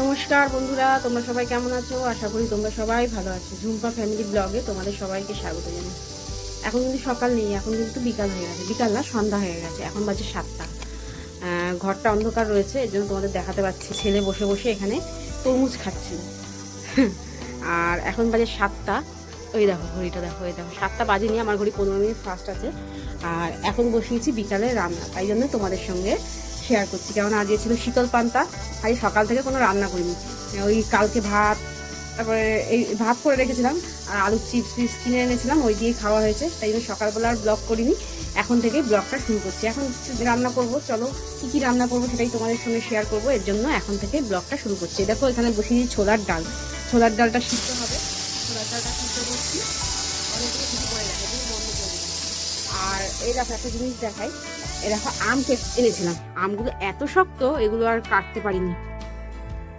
নমস্কার বন্ধুরা, তোমরা সবাই কেমন আছো? আশা করি তোমরা সবাই ভালো আছো। ঝুম্পা ফ্যামিলি ব্লগে তোমাদের সবাইকে স্বাগত জানাই। এখন কিন্তু সকাল নেই, এখন কিন্তু বিকাল হয়ে গেছে। বিকাল না, সন্ধ্যা হয়ে গেছে, এখন বাজে সাতটা। ঘরটা অন্ধকার রয়েছে, এর জন্য তোমাদের দেখাতে পাচ্ছি, ছেলে বসে বসে এখানে তরমুজ খাচ্ছিল আর এখন বাজে সাতটা। ওই দেখো, ঘড়িটা দেখো ওই দেখো, সাতটা বাজেনি, আমার ঘড়ি পনেরো মিনিট ফাস্ট আছে। আর এখন বসিয়েছি বিকালে রান্না, তাই জন্য তোমাদের সঙ্গে শেয়ার করছি কারণ আজকে ছিল শীতল পান্তা, আজ সকাল থেকে কোনো রান্না করিনি। ওই কালকে ভাত, তারপরে এই ভাত করে রেখেছিলাম, আর আলুর চিপস টিপস কিনে এনেছিলাম, ওই দিয়ে খাওয়া হয়েছে, তাই জন্য সকালবেলা আর ব্লগ করিনি, এখন থেকে ব্লগটা শুরু করছি। এখন রান্না করব, চলো কী কী রান্না করব সেটাই তোমাদের সঙ্গে শেয়ার করব, এর জন্য এখন থেকে ব্লগটা শুরু করছি। দেখো, এখানে বসিয়ে ছোলার ডাল। ছোলার ডালটা সিদ্ধ হবে। ছোলার ডালটা সিদ্ধ করছি। অনেকগুলো কিছু পড়ে গেছে বন্ধ করে আর এই দেখো, একটা জিনিস দেখাই। দেখো আম এনেছিলাম। আমগুলো এত শক্ত, এগুলো আর কাটতে পারিনি।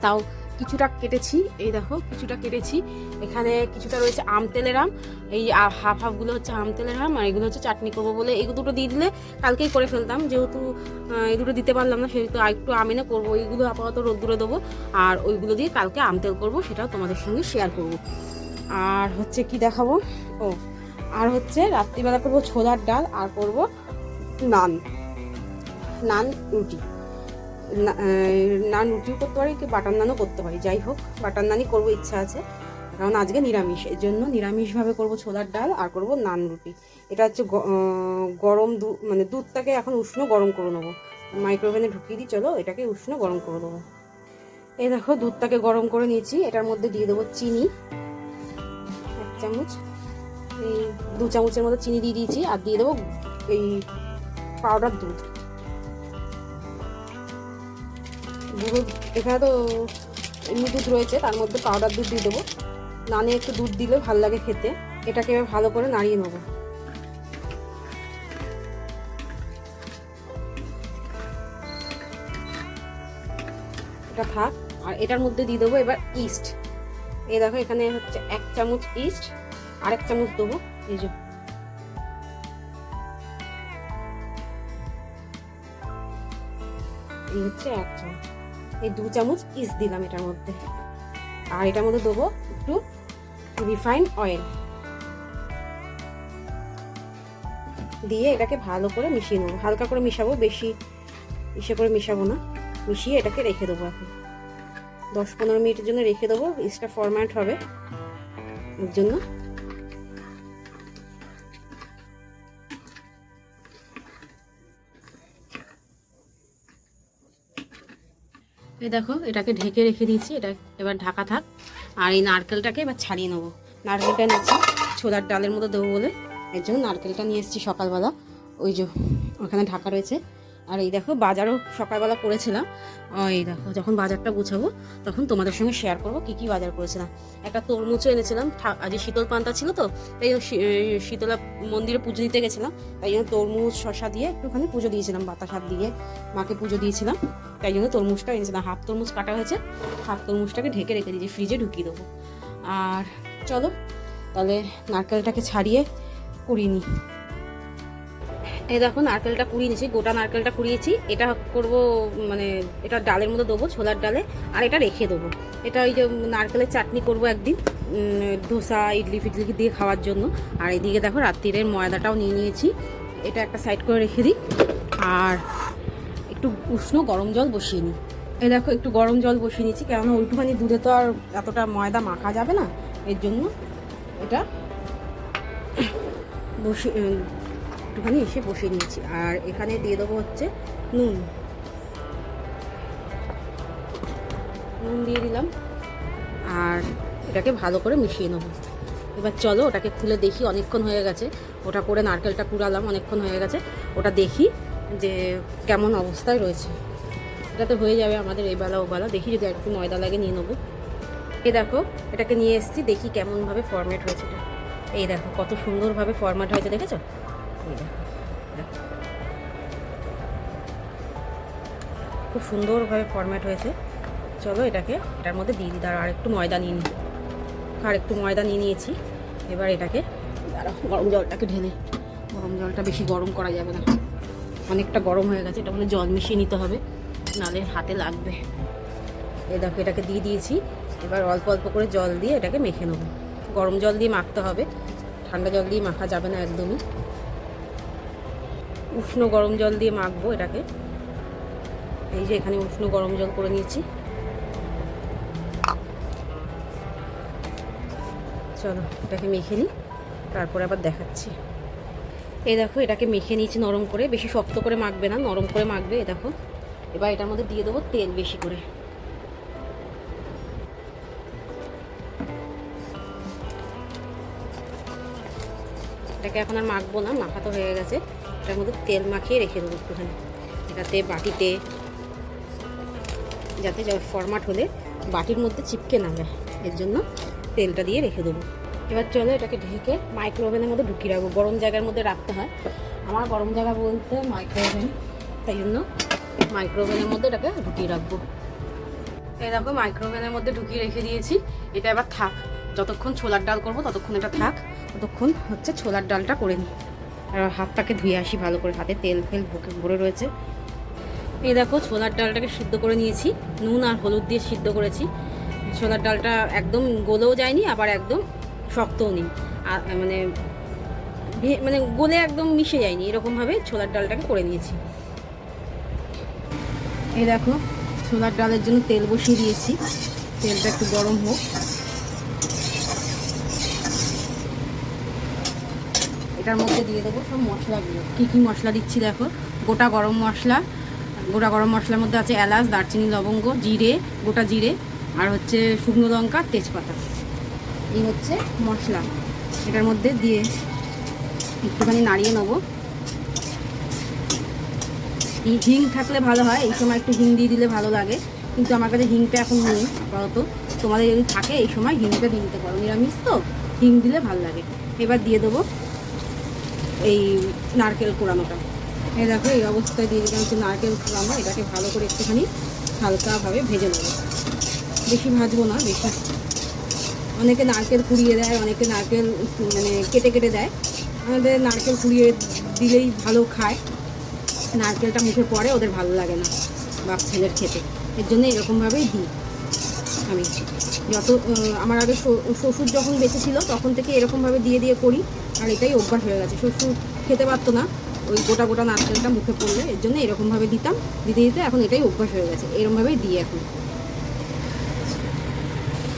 তাও কিছুটা কেটেছি, এই দেখো কিছুটা কেটেছি। এখানে কিছুটা রয়েছে আম তেলের আম। এই হাফ হাফগুলো হচ্ছে আম তেলের আম, আর এগুলো হচ্ছে চাটনি করব বলে এগুলো দুটো দিয়ে দিলে কালকেই করে ফেলতাম। যেহেতু এই দুটো দিতে পারলাম না, সেহেতু আর একটু আম এনে করব। ওইগুলো আপাতত রোদ্দুরে দেবো, আর ওইগুলো দিয়ে কালকে আম তেল করব, সেটাও তোমাদের সঙ্গে শেয়ার করব। আর হচ্ছে কি দেখাবো? ও, আর হচ্ছে রাত্রিবেলা করব ছোলার ডাল, আর করব নান। নান, রুটি। নান রুটিও করতে পারি কি বাটার নানও করতে পারি। যাই হোক, বাটার নানই করব, ইচ্ছা আছে। কারণ আজকে নিরামিষ, এর জন্য নিরামিষভাবে করব ছোলার ডাল আর করব নান রুটি। এটা হচ্ছে গরম দুধ মানে দুধটাকে এখন উষ্ণ গরম করে নেব। মাইক্রোওভেনে ঢুকিয়ে দিই, চলো এটাকে উষ্ণ গরম করে দেবো এই দেখো, দুধটাকে গরম করে নিয়েছি। এটার মধ্যে দিয়ে দেবো চিনি। এক চামচ। এই দু চামচের মতো চিনি দিয়ে দিয়েছি। আর দিয়ে দেবো এই পাউডার দুধ। গুঁড়ো, এখানে তো এমনি দুধ রয়েছে, তার মধ্যে পাউডার দুধ দিয়ে দেবো। নানে একটু দুধ দিলে ভালো লাগে খেতে। এটাকে এবার ভালো করে নাড়িয়ে নেব। এটা থাক, আর এটার মধ্যে দিয়ে দেবো এবার ইস্ট এই দেখো, এখানে হচ্ছে এক চামচ ইস্ট আর এক চামচ দেবো, এই যে। এই হচ্ছে এক চামচ। এই দু চামচ ইস্ট দিলাম এটার মধ্যে। আর এটার মধ্যে দেবো একটু রিফাইন অয়েল। দিয়ে এটাকে ভালো করে মিশিয়ে নেব। হালকা করে মিশাবো, বেশি ইসে করে মিশাবো না। মিশিয়ে এটাকে রেখে দেবো এখন। দশ পনেরো মিনিটের জন্য রেখে দেবো। ইস্টটা ফরম্যাট হবে। এর জন্য এই দেখো, এটাকে ঢেকে রেখে দিয়েছি, এটা এবার ঢাকা থাক। আর এই নারকেলটাকে এবার ছাড়িয়ে নেব। নারকেলটা নিয়েছি ছোলার ডালের মতো দেবো বলে। এর জন্য নারকেলটা নিয়ে এসেছি সকালবেলা। ওই যে ওখানে ঢাকা রয়েছে। আর এই দেখো বাজারও সকালবেলা করেছিলাম। এই দেখো, যখন বাজারটা গুছাবো, তখন তোমাদের সঙ্গে শেয়ার করব কি কি বাজার করেছিলাম। একটা তরমুজও এনেছিলাম আজ শীতল পান্তা ছিল তো, তাই শীতলা মন্দিরে পুজো দিতে গেছিলাম। তাই জন্য তরমুজ শশা দিয়ে একটুখানি পুজো দিয়েছিলাম, বাতাস হাত দিয়ে মাকে পুজো দিয়েছিলাম। তাই জন্য তরমুজটা এনেছিলাম। হাফ তরমুজ কাটা হয়েছে, হাফ তরমুজটাকে ঢেকে রেখে দিয়েছি ফ্রিজে ঢুকিয়ে দেবো। আর চলো, তাহলে নারকেলটাকে ছাড়িয়ে কুড়িয়ে এই দেখো নারকেলটা কুড়িয়ে নিয়েছি, গোটা নারকেলটা কুড়িয়েছি। এটা করব মানে এটা ডালের মধ্যে দেবো, ছোলার ডালে, আর এটা রেখে দেবো। এটা ওই যে নারকেলের চাটনি করব একদিন ধোসা, ইডলি ফিডলি দিয়ে খাওয়ার জন্য। আর এদিকে দেখো, রাত্রিরের ময়দাটাও নিয়ে নিয়েছি। এটা একটা সাইড করে রেখে দিই। আর একটু উষ্ণ গরম জল বসিয়ে নিই। এই দেখো, একটু গরম জল বসিয়ে নিয়েছি, কেননা ওইটুখানি দুধে তো আর এতটা ময়দা মাখা যাবে না। এর জন্য এটা বসে একটুখানি এসে বসিয়ে নিয়েছি। আর এখানে দিয়ে দেবো হচ্ছে নুন। নুন দিয়ে দিলাম। আর এটাকে ভালো করে মিশিয়ে নেব। এবার চলো ওটাকে খুলে দেখি, অনেকক্ষণ হয়ে গেছে। ওটা করে নারকেলটা কুড়ালাম, অনেকক্ষণ হয়ে গেছে। ওটা দেখি যে কেমন অবস্থায় রয়েছে। এটা তো হয়ে যাবে আমাদের এই বেলা, ও বেলা। দেখি যদি একটু ময়দা লাগে নিয়ে নেব। এই দেখো, এটাকে নিয়ে এসেছি। দেখি কেমনভাবে ফরম্যাট হয়েছে এটা। এই দেখো, কত সুন্দরভাবে ফরম্যাট হয়েছে, দেখেছ। খুব সুন্দরভাবে ফরম্যাট হয়েছে। চলো এটাকে, এটার মধ্যে দিয়ে দিই। আর একটু ময়দা নিয়ে নিই আর একটু ময়দা নিয়ে নিয়েছি। এবার এটাকে গরম জলটাকে ঢেলে গরম জলটা বেশি গরম করা যাবে না। অনেকটা গরম হয়ে গেছে, এটা মানে জল মিশিয়ে নিতে হবে। নালে হাতে লাগবে। এ দেখো, এটাকে দিয়ে দিয়েছি। এবার অল্প অল্প করে জল দিয়ে এটাকে মেখে নেব। গরম জল দিয়ে মাখতে হবে। ঠান্ডা জল দিয়ে মাখা যাবে না একদমই। উষ্ণ গরম জল দিয়ে মাখবো এটাকে। এই যে এখানে উষ্ণ গরম জল করে নিয়েছি। চলো, এটাকে মেখে নিই, তারপরে আবার দেখাচ্ছি। এই দেখো, এটাকে মেখে নিয়েছি নরম করে, বেশি শক্ত করে মাখবে না, নরম করে মাখবে, এই দেখো। এবার এটার মধ্যে দিয়ে দেবো তেল বেশি করে। এটাকে এখন আর মাখবো না, মাখা তো হয়ে গেছে। এটার মধ্যে তেল মাখিয়ে রেখে দেবো একটুখানি। এটাতে বাটিতে, যাতে ফরমাট হলে বাটির মধ্যে চিপকে না যায়, এর জন্য তেলটা দিয়ে রেখে দেবো। এবার চলো এটাকে ঢেকে মাইক্রো ওভেনের মধ্যে ঢুকিয়ে রাখব। গরম জায়গার মধ্যে রাখতে হয়। আমার গরম জায়গা বলতে মাইক্রো ওভেন তাই জন্য মাইক্রো ওভেনের মধ্যে এটাকে ঢুকিয়ে রাখব। এই দেখো মাইক্রো ওভেনের মধ্যে ঢুকিয়ে রেখে দিয়েছি। এটা এবার থাক। যতক্ষণ ছোলার ডাল করব ততক্ষণ এটা থাক। ততক্ষণ হচ্ছে ছোলার ডালটা করে নিই। হাতটাকে ধুয়ে আসি ভালো করে, হাতে তেল ফেল ভুকে ভরে রয়েছে। এই দেখো ছোলার ডালটাকে সিদ্ধ করে নিয়েছি, নুন আর হলুদ দিয়ে সিদ্ধ করেছি। ছোলার ডালটা একদম গলেও যায়নি, আবার একদম শক্তও নেই। আর মানে মানে গলে একদম মিশে যায়নি, এরকমভাবে ছোলার ডালটাকে করে নিয়েছি। এই দেখো, ছোলার ডালের জন্য তেল বসিয়ে দিয়েছি, তেলটা একটু গরম হোক। এটার মধ্যে দিয়ে দেবো, সব মশলাগুলো কী কী মশলা দিচ্ছি দেখো? গোটা গরম মশলা, গোটা গরম মশলার মধ্যে আছে এলাচ, দারচিনি, লবঙ্গ, জিরে, গোটা জিরে, আর হচ্ছে শুকনো লঙ্কা, তেজপাতা। এই হচ্ছে মশলা। এটার মধ্যে দিয়ে একটুখানি নাড়িয়ে নেব। এই হিং থাকলে ভালো হয়, এই সময় একটু হিং দিয়ে দিলে ভালো লাগে। কিন্তু আমার কাছে হিংটা এখন নেই, আপাতত। তোমাদের যদি থাকে, এই সময় হিংটা দিয়ে দিতে পারো। নিরামিষ তো, হিং দিলে ভালো লাগে। এবার দিয়ে দেবো এই নারকেল কোড়ানোটা। এই দেখো, এই অবস্থায় দিয়ে দিলাম একটু নারকেল কোড়ানো, এটাকে ভালো করে একটুখানি হালকাভাবে ভেজে নেব। বেশি ভাজবো না, বেশি। অনেকে নারকেল কুড়িয়ে দেয়, অনেকে নারকেল মানে কেটে কেটে দেয়। আমাদের নারকেল কুড়িয়ে দিলেই ভালো খায়। নারকেলটা মুখে পড়ে ওদের ভালো লাগে না, বাপ ছেলের খেতে। এর জন্য এরকমভাবেই দিই আমি। যত আমার আগে শ্বশুর যখন বেঁচে ছিল, তখন থেকে এরকমভাবে দিয়ে দিয়ে করি। আর এটাই অভ্যাস হয়ে গেছে। শ্বশুর খেতে পারতো না, ওই গোটা গোটা নারকেলটা মুখে পড়লে, এর জন্য এরকমভাবে দিতাম, দিতে দিতে এখন এটাই অভ্যাস হয়ে গেছে এরকমভাবেই দিই এখন।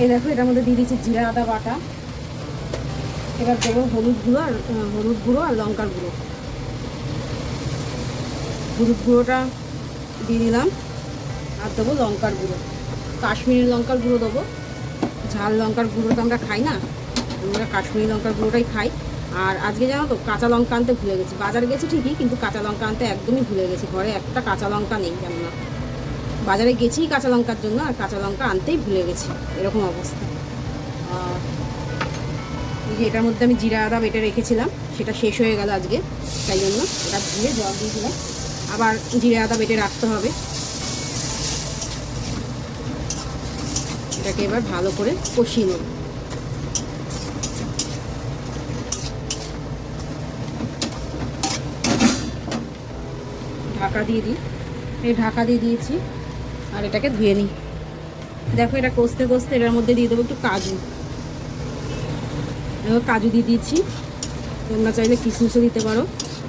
এই দেখো, এটার মধ্যে দিয়ে দিচ্ছি জিরা, আদা, বাটা। এবার দেবো হলুদ গুঁড়ো আর হলুদ গুঁড়ো আর লঙ্কার গুঁড়ো। হলুদ গুঁড়োটা দিয়ে দিলাম, আর দেবো লঙ্কার গুঁড়ো। কাশ্মীরি লঙ্কার গুঁড়ো দেবো। ঝাল লঙ্কার গুঁড়ো তো আমরা খাই না, আমরা কাশ্মীরি লঙ্কার গুঁড়োটাই খাই। আর আজকে জানো তো, কাঁচা লঙ্কা আনতে ভুলে গেছি। বাজার গেছি ঠিকই, কিন্তু কাঁচা লঙ্কা আনতে একদমই ভুলে গেছি। ঘরে একটা কাঁচা লঙ্কা নেই কেননা। বাজারে গেছি কাঁচা লঙ্কার জন্য, আর কাঁচা লঙ্কা আনতেই ভুলে গেছি। এরকম অবস্থা। এটার মধ্যে আমি জিরা আদা বেটে রেখেছিলাম, সেটা শেষ হয়ে গেল আজকে। তাই জন্য এটা ধুয়ে জল দিয়েছিলাম আবার জিরে আদা বেটে রাখতে হবে। এটাকে এবার ভালো করে কষিয়ে নেব। ঢাকা দিয়ে দিই। এই ঢাকা দিয়ে দিয়েছি। আর এটাকে ধুয়ে নিই। দেখো এটা কষতে কষতে এটার মধ্যে দিয়ে দেবো একটু কাজু। কাজু দিয়ে দিয়েছি। তোমরা চাইলে কিশমিশও দিতে পারো।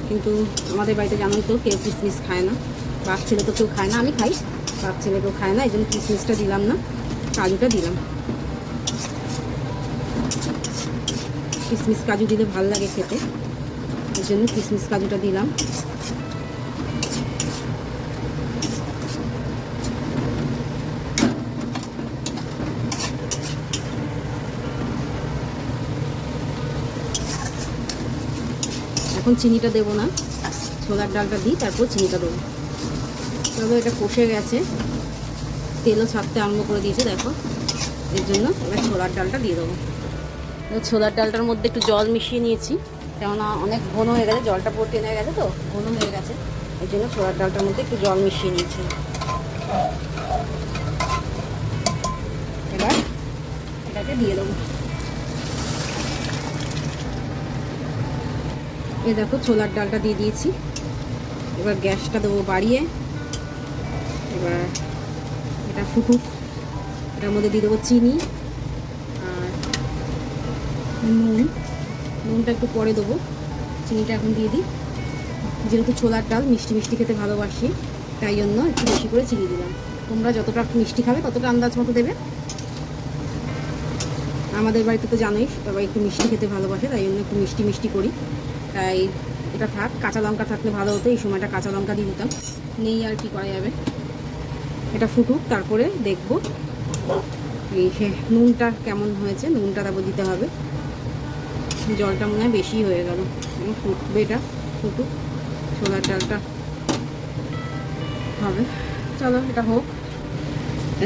কিন্তু আমাদের বাড়িতে জানোই তো, কেউ কিশমিশ খায় না। বাপ ছেলে তো কেউ খায় না, আমি খাই। বাপ ছেলে কেউ খায় না, এই জন্য কিশমিশটা দিলাম না, কাজুটা দিলাম। কিশমিশ কাজু দিলে ভালো লাগে খেতে। এই জন্য কিশমিশ কাজুটা দিলাম। এখন চিনিটা দেবো না। ছোলার ডালটা দিই, তারপর চিনিটা দেবো। তবে এটা কষে গেছে। তেলও ছাড়তে আরম্ভ করে দিয়েছে, দেখো। এর জন্য এবার ছোলার ডালটা দিয়ে দেবো। ছোলার ডালটার মধ্যে একটু জল মিশিয়ে নিয়েছি। কেননা অনেক ঘন হয়ে গেছে, জলটা পুরো টেনে গেছে তো, ঘন হয়ে গেছে। এই জন্য ছোলার ডালটার মধ্যে একটু জল মিশিয়ে নিয়েছি। এবার এটাকে দিয়ে দেবো। এ দেখো, ছোলার ডালটা দিয়ে দিয়েছি। এবার গ্যাসটা দেবো বাড়িয়ে। এবার এটা ফুটুক। এটার মধ্যে দিয়ে দেবো চিনি আর নুন। নুনটা একটু পরে দেবো। চিনিটা এখন দিয়ে দিই। যেহেতু ছোলার ডাল, মিষ্টি মিষ্টি খেতে ভালোবাসি, তাই জন্য একটু বেশি করে চিনি দিলাম। তোমরা যতটা মিষ্টি খাবে, ততটা আন্দাজ মতো দেবে। আমাদের বাড়িতে তো জানোই, সবাই একটু মিষ্টি খেতে ভালোবাসে, তাই জন্য একটু মিষ্টি মিষ্টি করি। তাই এটা থাক, কাঁচা লঙ্কা থাকলে ভালো হতো, এই সময়টা কাঁচা লঙ্কা দিয়ে দিতাম। নেই আর কি করা যাবে। এটা ফুটুক, তারপরে দেখব। এই সে নুনটা কেমন হয়েছে, নুনটা তারপর দিতে হবে। জলটা মনে হয় বেশি হয়ে গেল। ফুটবে এটা? ফুটুক, ছোলার ডালটা হবে। চলো, এটা হোক।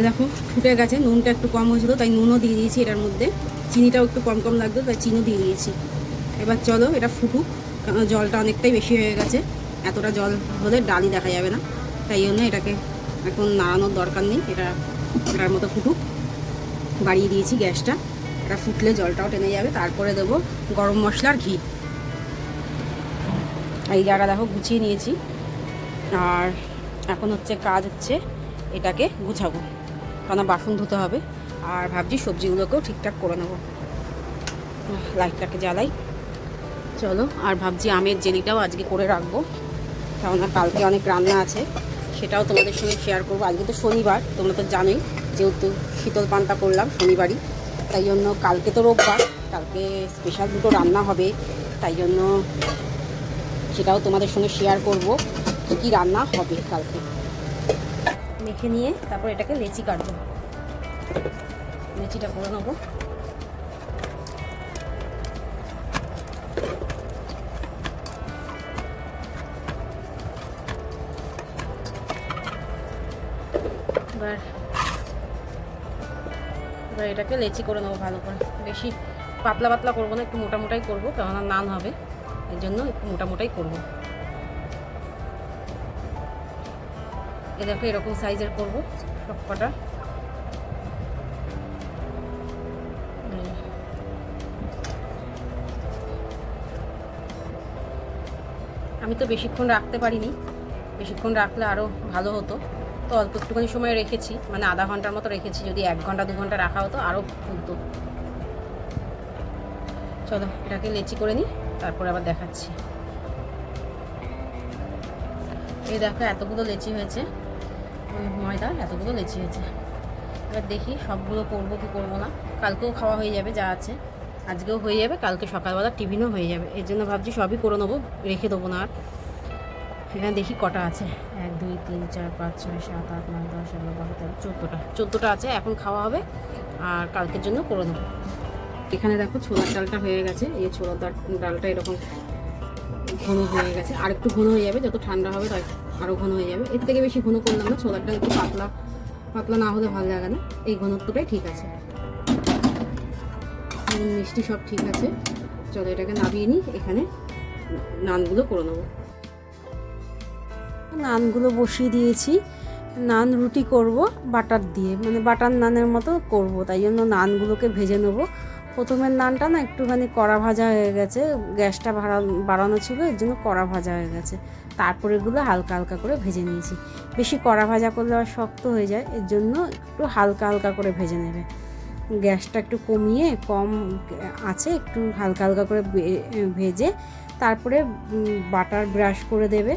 দেখো, ফুটে গেছে, নুনটা একটু কম হয়েছিল, তাই নুনও দিয়ে দিয়েছি এটার মধ্যে। চিনিটাও একটু কম কম লাগতো তাই চিনিও দিয়ে দিয়েছি। এবার চলো, এটা ফুটুক, কারণ জলটা অনেকটাই বেশি হয়ে গেছে। এতটা জল হলে ডালই দেখা যাবে না। তাই জন্য এটাকে এখন নাড়ানোর দরকার নেই। এটা এটার মতো ফুটুক। বাড়িয়ে দিয়েছি গ্যাসটা। এটা ফুটলে জলটাও টেনে যাবে। তারপরে দেবো গরম মশলার ঘি। এই জায়গা দেখো, গুছিয়ে নিয়েছি। আর এখন হচ্ছে কাজ হচ্ছে এটাকে গুছাবো। কারণ বাসন ধুতে হবে। আর ভাবছি সবজিগুলোকেও ঠিকঠাক করে নেব। লাইটটাকে জ্বালাই। চলো, আর ভাবছি আমের জেলিটাও আজকে করে রাখব, কেননা কালকে অনেক রান্না আছে, সেটাও তোমাদের সঙ্গে শেয়ার করব। আজকে তো শনিবার, তোমরা তো জানোই, যেহেতু শীতল পান্তা করলাম শনিবারই, তাই জন্য কালকে তো রোববার, কালকে স্পেশাল দুটো রান্না হবে, তাই জন্য সেটাও তোমাদের সঙ্গে শেয়ার করব, কী কী রান্না হবে কালকে। মেখে নিয়ে তারপর এটাকে লেচি কাটবো। লেচিটা করে নেব। এবার এটাকে লেচি করে নেব ভালো করে। বেশি পাতলা পাতলা করব না, একটু মোটা মোটাই করব, কেননা নান হবে। এর জন্য একটু মোটা মোটাই করব। এ দেখো, এরকম সাইজের করব সব কটা। আমি তো বেশিক্ষণ রাখতে পারিনি। বেশিক্ষণ রাখলে আরও ভালো হতো। তো অল্প একটুখানি সময় রেখেছি মানে আধা ঘণ্টার মতো রেখেছি, যদি এক ঘণ্টা, দু ঘণ্টা রাখা হতো আরও ফুলতো। চলো, এটাকে লেচি করে নিই, তারপরে আবার দেখাচ্ছি। এই দেখো, এতগুলো লেচি হয়েছে। ময়দা, এতগুলো লেচি হয়েছে। এবার দেখি সবগুলো করব কি করব না। কালকেও খাওয়া হয়ে যাবে যা আছে। আজকেও হয়ে যাবে, কালকে সকালবেলা টিফিনও হয়ে যাবে। এর জন্য ভাবছি সবই করে নেব, রেখে দেবো না আর। এখানে দেখি কটা আছে। এক, দুই, তিন, চার, পাঁচ, ছয়, সাত, আট, নয়, দশ, এগারো, বারো, তেরো, চোদ্দোটা। চোদ্দোটা আছে, এখন খাওয়া হবে। আর কালকের জন্য করে নেব এখানে দেখো ছোলার ডালটা হয়ে গেছে। এই ছোলার ডাল- ডালটা এরকম ঘন হয়ে গেছে। আর একটু ঘন হয়ে যাবে, যত ঠান্ডা হবে তাই আরও ঘন হয়ে যাবে। এর থেকে বেশি ঘন করলাম না, ছোলার ডাল একটু পাতলা পাতলা না হলে ভালো লাগে না। এই ঘনত্বটাই ঠিক আছে। মিষ্টি সব ঠিক আছে। চলো এটাকে নামিয়ে নিই। এখানে নানগুলো করে নেব। নানগুলো বসিয়ে দিয়েছি। নান রুটি করব, বাটার দিয়ে। মানে বাটার নানের মতো করব, তাই জন্য নানগুলোকে ভেজে নেব। প্রথমের নানটা না একটুখানি কড়া ভাজা হয়ে গেছে, গ্যাসটা বাড়ানো ছিল, এর জন্য কড়া ভাজা হয়ে গেছে। তারপরে এগুলো হালকা হালকা করে ভেজে নিয়েছি। বেশি কড়া ভাজা করলে আর শক্ত হয়ে যায়, এর জন্য একটু হালকা হালকা করে ভেজে নেবে। গ্যাসটা একটু কমিয়ে কম আছে, একটু হালকা হালকা করে ভেজে তারপরে বাটার ব্রাশ করে দেবে।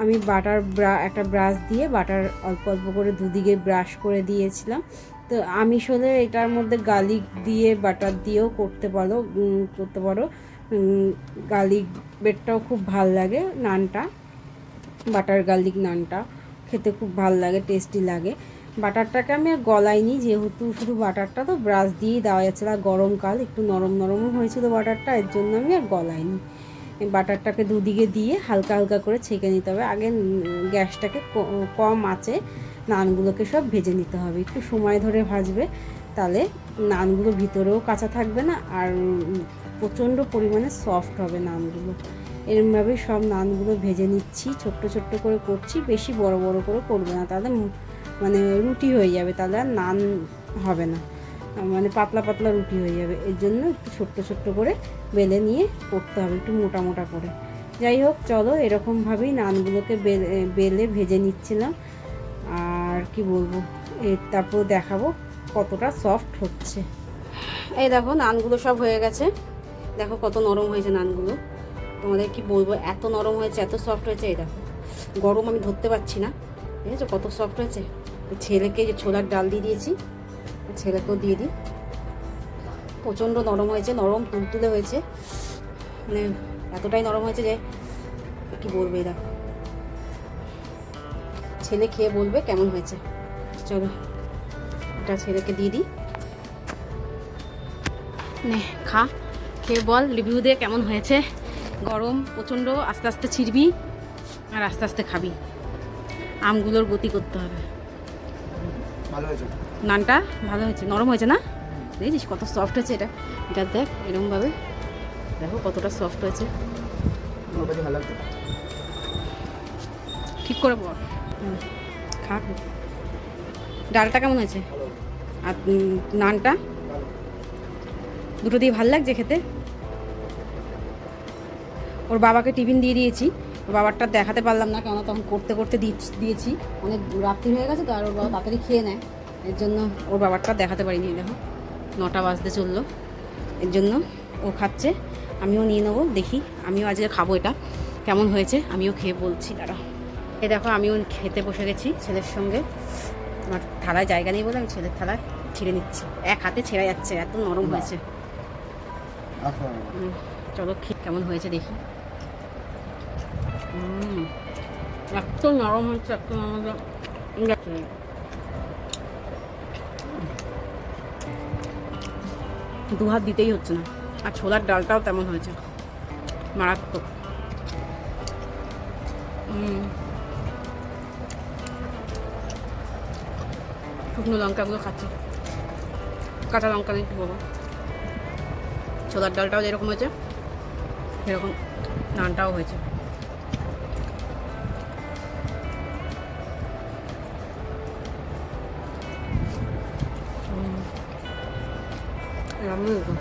আমি বাটার ব্রা, একটা ব্রাশ দিয়ে বাটার অল্প অল্প করে দুদিকে ব্রাশ করে দিয়েছিলাম। তো আমি আসলে এটার মধ্যে গার্লিক দিয়ে বাটার দিয়েও করতে পারো করতে পারো। গার্লিক বেডটাও খুব ভালো লাগে নানটা, বাটার গার্লিক নানটা। খেতে খুব ভালো লাগে, টেস্টি লাগে। বাটারটাকে আমি আর গলাইনি, যেহেতু শুধু বাটারটা তো ব্রাশ দিয়েই দেওয়া যাচ্ছে আর গরমকাল একটু নরম নরমও হয়েছিল বাটারটা, এর জন্য আমি আর গলাইনি। বাটারটাকে দুদিকে দিয়ে হালকা হালকা করে ছেঁকে নিতে হবে। আগে গ্যাসটাকে কম আছে নানগুলোকে সব ভেজে নিতে হবে। একটু সময় ধরে ভাজবে, তাহলে নানগুলো ভিতরেও কাঁচা থাকবে না আর প্রচণ্ড পরিমাণে সফট হবে নানগুলো। এরমভাবে সব নানগুলো ভেজে নিচ্ছি, ছোট্ট ছোট্ট করে করছি, বেশি বড় বড় করে করবে না, তাহলে মানে রুটি হয়ে যাবে, তাহলে আর নান হবে না। মানে পাতলা পাতলা রুটি হয়ে যাবে। এর জন্য একটু ছোট্ট ছোট্ট করে বেলে নিয়ে করতে হবে, একটু মোটা মোটা করে। যাই হোক, চলো এরকমভাবেই নানগুলোকে বেলে ভেজে নিচ্ছিলাম। আর কি বলব, এর তারপর দেখাবো কতটা সফট হচ্ছে। এই দেখো, নানগুলো সব হয়ে গেছে। দেখো কত নরম হয়েছে নানগুলো। তোমাদের কি বলব, এত নরম হয়েছে, এত সফট হয়েছে, এই দেখো। গরম আমি ধরতে পারছি না। ঠিক আছে কত সফট হয়েছে? ছেলেকে যে ছোলার ডাল দিয়ে দিয়েছি। ছেলেকেও দিয়ে দিই। প্রচণ্ড নরম হয়েছে, নরম তুলতুলে হয়েছে। মানে এতটাই নরম হয়েছে যে, কি বলবে দেখো ছেলে খেয়ে বলবে কেমন হয়েছে। চলো এটা ছেলেকে দিয়ে দিই। নে, খা। খেয়ে বল রিভিউ দিয়ে কেমন হয়েছে। গরম, প্রচণ্ড, আস্তে আস্তে ছিড়বি আর আস্তে আস্তে খাবি। আমগুলোর গতি করতে হবে। ভালো হয়েছে। নানটা ভালো হয়েছে, নরম হয়েছে না? দেখেছিস কত সফট হয়েছে এটা? এটা দেখ এরকমভাবে দেখো কতটা সফট হয়েছে। ঠিক করে বল। খা। ডালটা কেমন হয়েছে? আর নানটা? দুটো দিয়ে ভালো লাগছে খেতে? ওর বাবাকে টিফিন দিয়ে দিয়েছি। ওর বাবারটা দেখাতে পারলাম না কেন তখন করতে করতে দিয়েছি। অনেক রাত্রি হয়ে গেছে তো, আর ওর বাবা তাড়াতাড়ি খেয়ে নেয়। এর জন্য ওর বাবারটা দেখাতে পারিনি দেখো। নটা বাজতে চলল। এর জন্য ও খাচ্ছে আমিও নিয়ে নেব দেখি। আমিও আজকে খাব এটা। কেমন হয়েছে আমিও খেয়ে বলছি তারা এ দেখো আমিও খেতে বসে গেছি ছেলের সঙ্গে। আমার থালায় জায়গা নেই বলে আমি ছেলের থালায় ছিঁড়ে নিচ্ছি। এক হাতে ছেঁড়া যাচ্ছে এত নরম হয়েছে। আচ্ছা চলো খে কেমন হয়েছে দেখি। এত নরম হয়েছে এত নরম দু হাত দিতেই হচ্ছে না। আর ছোলার ডালটাও তেমন হয়েছে। মারাত্মক। শুকনো লঙ্কাগুলো খাচ্ছি। কাঁচা লঙ্কা কী করব ছোলার ডালটাও যেরকম হয়েছে, সেরকম নানটাও হয়েছে। দারুণ হয়েছে।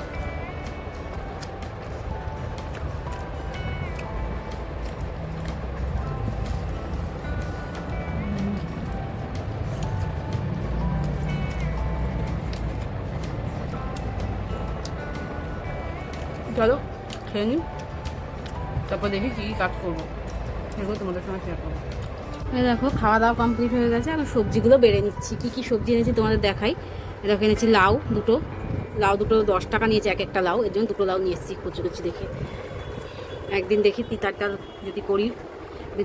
চলো, খেয়ে নিই। তারপর দেখি কী কাজ করব। সেগুলো তোমাদের সঙ্গে শেয়ার করব। দেখো খাওয়া দাওয়া কমপ্লিট হয়ে গেছে। এখন সবজিগুলো বেড়ে নিচ্ছি। কী কী সবজি এনেছি তোমাদের দেখাই। দেখো, এনেছি লাউ দুটো। লাউ দুটো দশ টাকা নিয়েছে, এক একটা লাউ। এর জন্য দুটো লাউ নিয়ে এসেছি কুচি কুচি দেখে। একদিন দেখি তিতার ডাল যদি করি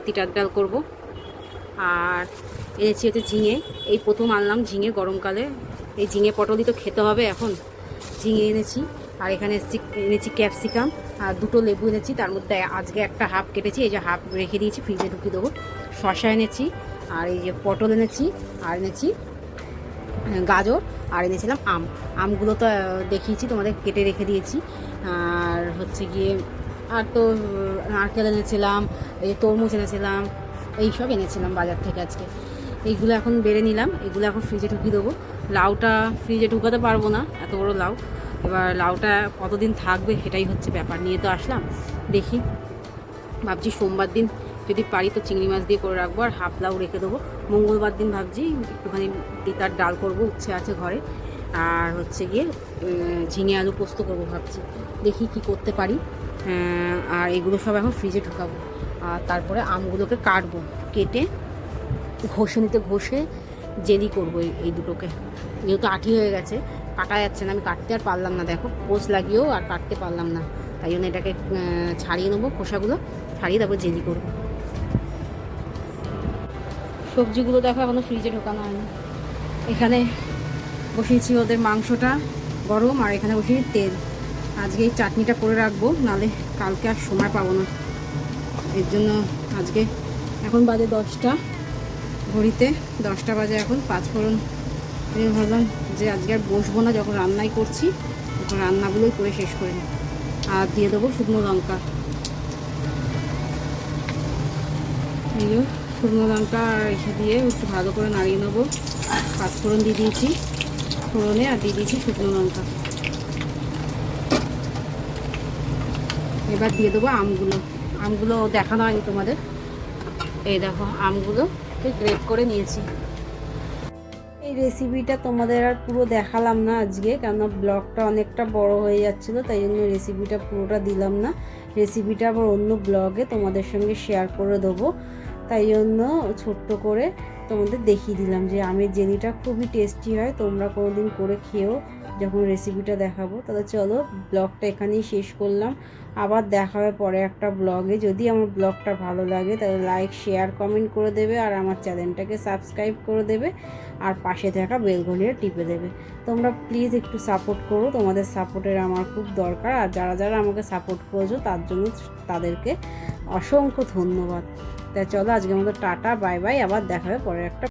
তিতার ডাল করব। আর এনেছি হচ্ছে ঝিঙে। এই প্রথম আনলাম ঝিঙে গরমকালে। এই ঝিঙে পটলই তো খেতে হবে এখন। ঝিঙে এনেছি। আর এখানে এনেছি ক্যাপসিকাম। আর দুটো লেবু এনেছি। তার মধ্যে আজকে একটা হাফ কেটেছি। এই যে হাফ রেখে দিয়েছি, ফ্রিজে ঢুকিয়ে দেবো। শশা এনেছি। আর এই যে পটল এনেছি। আর এনেছি গাজর আর এনেছিলাম আম। আমগুলো তো দেখিয়েছি, তোমাদের কেটে রেখে দিয়েছি। আর হচ্ছে গিয়ে, আর তো নারকেল এনেছিলাম, এই তরমুজ এনেছিলাম এইসব এনেছিলাম বাজার থেকে আজকে। এইগুলো এখন বেড়ে নিলাম, এগুলো এখন ফ্রিজে ঢুকিয়ে দেবো। লাউটা ফ্রিজে ঢুকাতে পারব না, এত বড় লাউ। এবার লাউটা কতদিন থাকবে সেটাই হচ্ছে ব্যাপার নিয়ে তো আসলাম। দেখি, ভাবছি সোমবার দিন যদি পারি তো চিংড়ি মাছ দিয়ে করে রাখব, আর হাফ লাউ রেখে দেবো। মঙ্গলবার দিন ভাবছি, একটুখানি তিতার ডাল করব উচ্ছে আছে ঘরে। আর হচ্ছে গিয়ে ঝিঙে আলু পোস্ত করব ভাবছি। দেখি কি করতে পারি। আর এগুলো সব এখন ফ্রিজে ঢুকাবো। আর তারপরে আমগুলোকে কাটবো, কেটে, ঘষে নিতে ঘষে, জেলি করব এই- এই দুটোকে। যেহেতু আঠি হয়ে গেছে, কাটা যাচ্ছে না, আমি কাটতে আর পারলাম না, দেখো। পোষ লাগিয়েও আর কাটতে পারলাম না। তাই জন্য এটাকে ছাড়িয়ে নেব খোসাগুলো, ছাড়িয়ে তারপর জেলি করব। সবজিগুলো দেখো এখনও ফ্রিজে ঢোকানো হয়নি। এখানে বসিয়েছি ওদের মাংসটা গরম আর এখানে বসিয়েছি তেল। আজকে এই চাটনিটা করে রাখব নালে কালকে আর সময় পাবো না। এর জন্য আজকে এখন বাজে দশটা, ঘড়িতে দশটা বাজে এখন, পাঁচ ফোড়ন। ভাবলাম যে আজকে আর বসবো না, যখন রান্নাই করছি, তখন রান্নাগুলোই করে শেষ করে নিই। আর দিয়ে দেবো শুকনো লঙ্কা। এই শুকনো লঙ্কা রেখে দিয়ে একটু ভালো করে নাড়িয়ে নেব। পাঁচফোড়ন দিয়ে দিয়েছি ফোড়নে আর দিয়ে দিয়েছি শুকনো লঙ্কা। এবার দিয়ে দেবো আমগুলো। আমগুলো দেখানো হয়নি তোমাদের। এই দেখো, আমগুলো গ্রেট করে নিয়েছি। এই রেসিপিটা তোমাদের আর পুরো দেখালাম না আজকে, কেননা ব্লগটা অনেকটা বড় হয়ে যাচ্ছিল, তাই জন্য রেসিপিটা পুরোটা দিলাম না। রেসিপিটা আবার অন্য ব্লগে তোমাদের সঙ্গে শেয়ার করে দেবো। তাই জন্য ছোট্ট করে তোমাদের দেখিয়ে দিলাম যে আমের জেলিটা খুবই টেস্টি হয়, তোমরা কোনো দিন করে খেয়েও যখন রেসিপিটা দেখাবো। তাহলে চলো ব্লগটা এখানেই শেষ করলাম। আবার দেখা হবে পরে একটা ব্লগে যদি আমার ব্লগটা ভালো লাগে, তাহলে লাইক শেয়ার কমেন্ট করে দেবে আর আমার চ্যানেলটাকে সাবস্ক্রাইব করে দেবে আর পাশে থাকা বেলঘড়িটা টিপে দেবে। তোমরা প্লিজ একটু সাপোর্ট করো। তোমাদের সাপোর্টের আমার খুব দরকার। আর যারা যারা আমাকে সাপোর্ট করেছ, তার জন্য তাদেরকে অসংখ্য ধন্যবাদ। তা চলো আজকের মতো টাটা বাই বাই আবার দেখা হবে পরের একটা